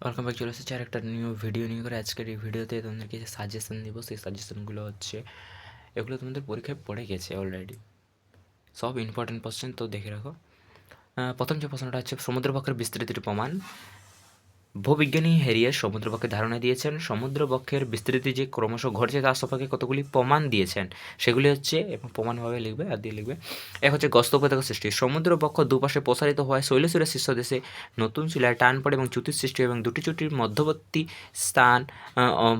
Welcome back চলে এসেছি। আর একটা নিউ ভিডিও নিয়ে করে আজকের এই ভিডিওতে তোমাদেরকে যে সাজেশন দিব, সেই সাজেশনগুলো হচ্ছে, এগুলো তোমাদের পরীক্ষায় পড়ে গেছে অলরেডি সব ইম্পর্টেন্ট কোশ্চেন তো দেখে রাখো। প্রথম যে প্রশ্নটা হচ্ছে সমুদ্রপক্ষের বিস্তৃতির প্রমাণ। ভূবিজ্ঞানী হেরিয়ার সমুদ্রবক্ষের ধারণা দিয়েছেন সমুদ্রবক্ষের বিস্তৃতি যে ক্রমশ ঘটছে তার সম্পর্কে কতগুলি প্রমাণ দিয়েছেন, সেগুলি হচ্ছে, এবং প্রমাণভাবে লিখবে, আর দিয়ে লিখবে, এক হচ্ছে গস্ত সৃষ্টি। সমুদ্রবক্ষ দুপাশে প্রসারিত হওয়ায় শৈলশিরা শীর্ষ দেশে নতুন শিলায় টান পড়ে এবং চ্যুতির সৃষ্টি এবং দুটি চুটির মধ্যবর্তী স্থান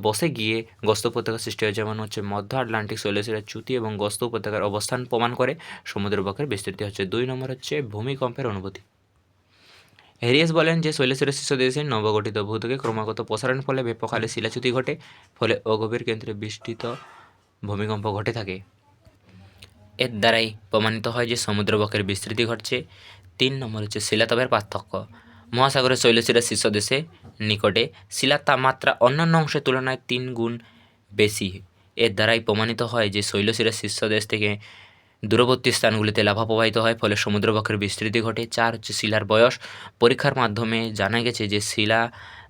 বসে গিয়ে গস্ত উপত্যকা সৃষ্টি হয়। যেমন হচ্ছে মধ্য আটলান্টিক শৈলশিরার চ্যুতি এবং গস্ত উপত্যকার অবস্থান প্রমাণ করে সমুদ্রবক্ষের বিস্তৃতি হচ্ছে। দুই নম্বর হচ্ছে ভূমিকম্পের অনুভূতি। হেরিয়াস বলেন যে শৈলশিরা শীর্ষ দেশে নবগঠিত ভূতকে ক্রমাগত প্রসারণের ফলে ব্যাপককালে শিলাচ্যুতি ঘটে, ফলে অগভীর কেন্দ্রে বিস্তৃত ভূমিকম্প ঘটে থাকে। এর দ্বারাই প্রমাণিত হয় যে সমুদ্রবক্ষের বিস্তৃতি ঘটছে। তিন নম্বর হচ্ছে শিলাতপের পার্থক্য। মহাসাগরের শৈলশিরা শীর্ষ দেশে নিকটে। শিলার তাপমাত্রা অন্যান্য অংশের তুলনায় তিন গুণ বেশি। এর দ্বারাই প্রমাণিত হয় যে শৈলশিরা শীর্ষ দেশ থেকে দূরবর্তী স্থানগুলিতে লাভা প্রবাহিত হয়, ফলে সমুদ্রবক্ষের বিস্তৃতি ঘটে। চার হচ্ছে শিলার বয়স, পরীক্ষার মাধ্যমে জানা গেছে যে শিলা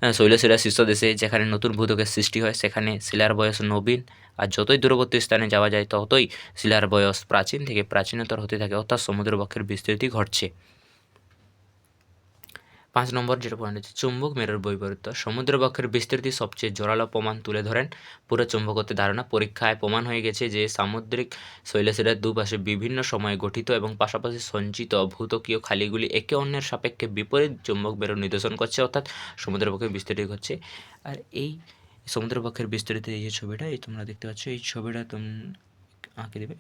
শৈলশিলা শৈলশিরা শীর্ষ দেশে যেখানে নতুন ভূতকের সৃষ্টি হয়, সেখানে শিলার বয়স নবীন। আর যতই দূরবর্তী স্থানে যাওয়া যায়, ততই শিলার বয়স প্রাচীন থেকে প্রাচীনতর হতে থাকে, অর্থাৎ সমুদ্রবক্ষের বিস্তৃতি ঘটছে। পাঁচ নম্বর যেটা পয়েন্ট হচ্ছে, চুম্বক মেরুর বৈপরীত্য সমুদ্রবক্ষের বিস্তৃতি সবচেয়ে জোরালো প্রমাণ তুলে ধরেন। পুরো চুম্বকত্বের ধারণা পরীক্ষায় প্রমাণ হয়ে গেছে যে সামুদ্রিক শৈলশিরার দুপাশে বিভিন্ন সময়ে গঠিত এবং পাশাপাশি সঞ্চিত ভূতকীয় খালিগুলি একে অন্যের সাপেক্ষে বিপরীত চুম্বক মেরুর নিদর্শন করছে, অর্থাৎ সমুদ্রবক্ষের বিস্তৃতি ঘটছে। আর এই সমুদ্রবক্ষের বিস্তৃতি এই যে ছবিটা, এই তোমরা দেখতে পাচ্ছ, এই ছবিটা তুমি, আঁকে দেবে।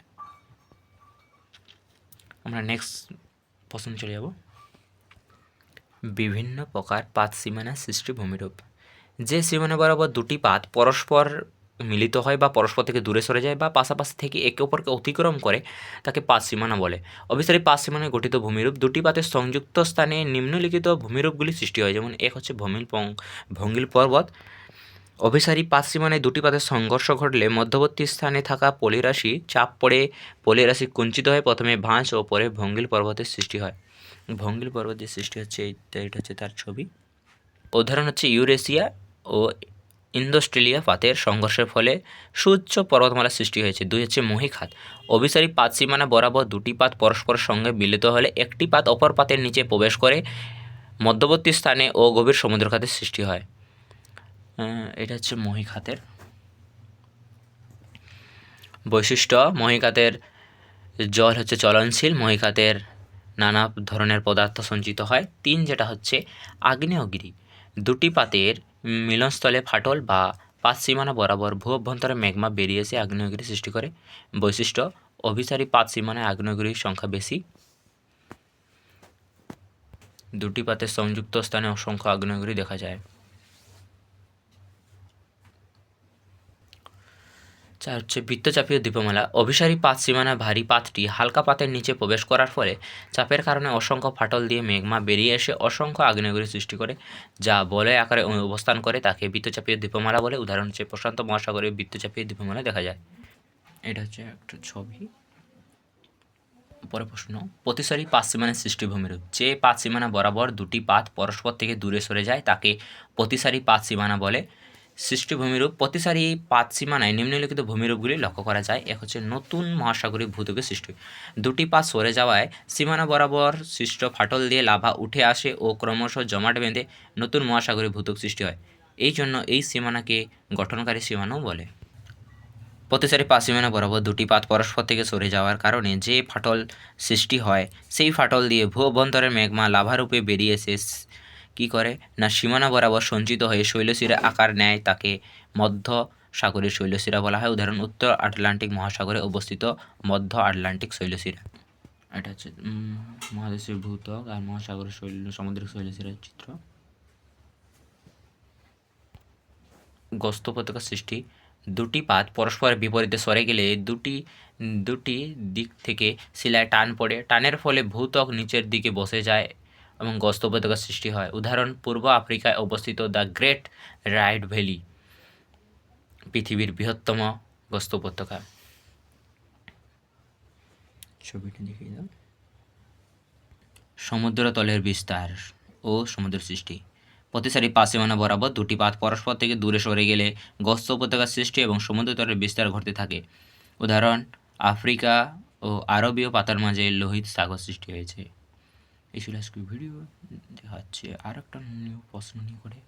আমরা নেক্সট প্রশ্ন চলে যাব। বিভিন্ন প্রকার পাত সীমানা সৃষ্টি ভূমিরূপ। যে সীমানা বরাবর দুটি পাত পরস্পর মিলিত হয় বা পরস্পর থেকে দূরে সরে যায় বা পাশাপাশি থেকে একে অপরকে অতিক্রম করে, তাকে পাত সীমানা বলে। অবিচারী পাত সীমানায় গঠিত ভূমিরূপ দুটি পাতের সংযুক্ত স্থানে নিম্নলিখিত ভূমিরূপগুলি সৃষ্টি হয়। যেমন এক হচ্ছে ভূমিল ভঙ্গিল পর্বত। অভিসারী পাত সীমানায় দুটি পাতের সংঘর্ষ ঘটলে মধ্যবর্তী স্থানে থাকা পলিরাশি চাপ পড়ে, পলিরাশি কুঞ্চিত হয়ে প্রথমে ভাঁজ ও পরে ভঙ্গিল পর্বতের সৃষ্টি হয়। ভঙ্গিল পর্বতের সৃষ্টি হচ্ছে এটা হচ্ছে তার ছবি। উদাহরণ হচ্ছে ইউরেশিয়া ও ইন্দোস্ট্রেলিয়া পাতের সংঘর্ষের ফলে সুউচ্চ পর্বতমালার সৃষ্টি হয়েছে। দুই হচ্ছে মহিখাত। অভিসারী পাত সীমানা বরাবর দুটি পাত পরস্পরের সঙ্গে মিলিত হলে একটি পাত অপর পাতের নিচে প্রবেশ করে মধ্যবর্তী স্থানে ও গভীর সমুদ্রখাতের সৃষ্টি হয়। এটা হচ্ছে মহিখাতের বৈশিষ্ট্য। মহিখাতের জল হচ্ছে চলনশীল। মহিখাতের নানা ধরনের পদার্থ সঞ্চিত হয়। তিন যেটা হচ্ছে আগ্নেয়গিরি। দুটি পাতের মিলনস্থলে ফাটল বা পাঁচ সীমানা বরাবর ভূ অভ্যন্তরে ম্যাগমা বেরিয়ে এসে আগ্নেয়গিরি সৃষ্টি করে। বৈশিষ্ট্য, অভিসারী পাঁচ সীমানায় আগ্নেয়গিরির সংখ্যা বেশি। দুটি পাতের সংযুক্ত স্থানে অসংখ্য আগ্নেয়গিরি দেখা যায়। চার হচ্ছে বৃত্তচাপীয় দ্বীপমালা অভিসারী পাত সীমানা ভারী পাতটি হালকা পাতের নিচে প্রবেশ করার ফলে চাপের কারণে অসংখ্য ফাটল দিয়ে মেঘমা বেরিয়ে এসে অসংখ্য আগ্নেয়গিরি সৃষ্টি করে, যা বলয় আকারে অবস্থান করে তাকে বৃত্তচাপীয় দ্বীপমালা বলে। উদাহরণ হচ্ছে প্রশান্ত মহাসাগরে বৃত্তচাপীয় দ্বীপমালা দেখা যায়। এটা হচ্ছে একটা ছবি। পরে প্রশ্ন, প্রতিসারী পাত সীমানার সৃষ্টি ভূমিরূপ যে পাঁচ সীমানা বরাবর দুটি পাত পরস্পর থেকে দূরে সরে যায়, তাকে প্রতিসারী পাত সীমানা বলে। সৃষ্টি ভূমিরূপ প্রতিসারী পাত সীমানায় নিম্নলিখিত ভূমিরূপগুলি লক্ষ্য করা যায়। এক হচ্ছে নতুন মহাসাগরিক ভূতকের সৃষ্টি। দুটি পাত সরে যাওয়ায় সীমানা বরাবর সৃষ্ট ফাটল দিয়ে লাভা উঠে আসে ও ক্রমশ জমাট বেঁধে নতুন মহাসাগরিক ভূতক সৃষ্টি হয়। এই জন্য এই সীমানাকে গঠনকারী সীমানাও বলে। প্রতিসারী পাত সীমানা বরাবর দুটি পাত পরস্পর থেকে সরে যাওয়ার কারণে যে ফাটল সৃষ্টি হয়, সেই ফাটল দিয়ে ভূ অভ্যন্তরের মেঘমা লাভারূপে বেরিয়ে এসে কী করে? না, সীমানা বরাবর সঞ্চিত হয়ে শৈলশিরা আকার নেয় তাকে মধ্য সাগরের শৈলশিরা বলা হয়। উদাহরণ, উত্তর আটলান্টিক মহাসাগরে অবস্থিত মধ্য আটলান্টিক শৈলশিরা। এটা হচ্ছে মহাদেশের ভূতক আর মহাসাগরের শৈল সামুদ্রিক শৈলশিরার চিত্র। গস্ত উপত্যকা সৃষ্টি। দুটি পাত পরস্পরের বিপরীতে সরে গেলে দুটি দুটি দিক থেকে শিলায় টান পড়ে। টানের ফলে ভূত্বক নিচের দিকে বসে যায়। এবং গস্ত উপত্যকার সৃষ্টি হয়। উদাহরণ পূর্ব আফ্রিকায় অবস্থিত দ্য গ্রেট রাইড ভ্যালি পৃথিবীর বৃহত্তম গস্ত উপত্যকা। সমুদ্র তলের সমুদ্রতলের বিস্তার ও সমুদ্র সৃষ্টি। প্রতিসারি পাশেমানা বরাবর দুটি পাত পরস্পর থেকে দূরে সরে গেলে গস্ত উপত্যকার সৃষ্টি এবং সমুদ্রতলের বিস্তার ঘটতে থাকে। উদাহরণ আফ্রিকা ও আরবীয় পাতার মাঝে লোহিত সাগর সৃষ্টি হয়েছে। এই ছিল আজকের ভিডিও দেখাচ্ছে আর একটা নিউ প্রশ্ন নিয়ে করে।